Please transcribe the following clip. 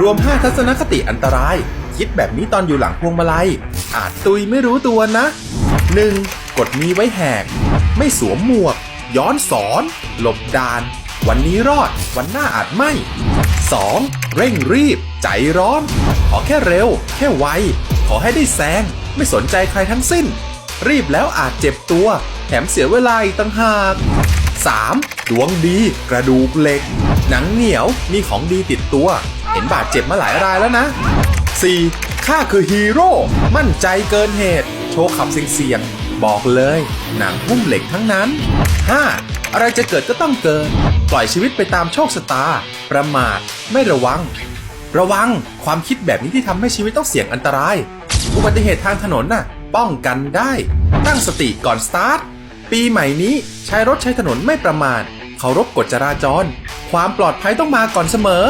รวม 5 ทัศนคติอันตราย คิดแบบนี้ตอนอยู่หลังพวงมาลัย อาจตุยไม่รู้ตัวนะ 1. กดมีไว้แหก ไม่สวมหมวก ย้อนสอน หลบดาน วันนี้รอด วันหน้าอาจไม่ 2. เร่งรีบ ใจร้อน ขอแค่เร็ว แค่ไว ขอให้ได้แซง ไม่สนใจใครทั้งสิ้น รีบแล้วอาจเจ็บตัว แถมเสียเวลาอีกต่างหาก 3. ดวงดี กระดูกเหล็ก หนังเหนียว มีของดีติดตัว เห็นบาดเจ็บมาหลายรายแล้วนะ 4. ข้าคือฮีโร่ มั่นใจเกินเหตุ โชว์ขับเสี่ยงๆ บอกเลย หนังหุ้มเหล็กทั้งนั้น 5. อะไรจะเกิดก็ต้องเกิด ปล่อยชีวิตไปตามโชคชะตา ประมาท ไม่ระวัง ระวัง ความคิดแบบนี้ที่ทำให้ชีวิตต้องเสี่ยงอันตราย อุบัติเหตุทางถนนน่ะ ป้องกันได้ ตั้งสติก่อนสตาร์ท ปีใหม่นี้ใช้รถใช้ถนนไม่ประมาท เคารพกฎจราจร ความปลอดภัยต้องมาก่อนเสมอ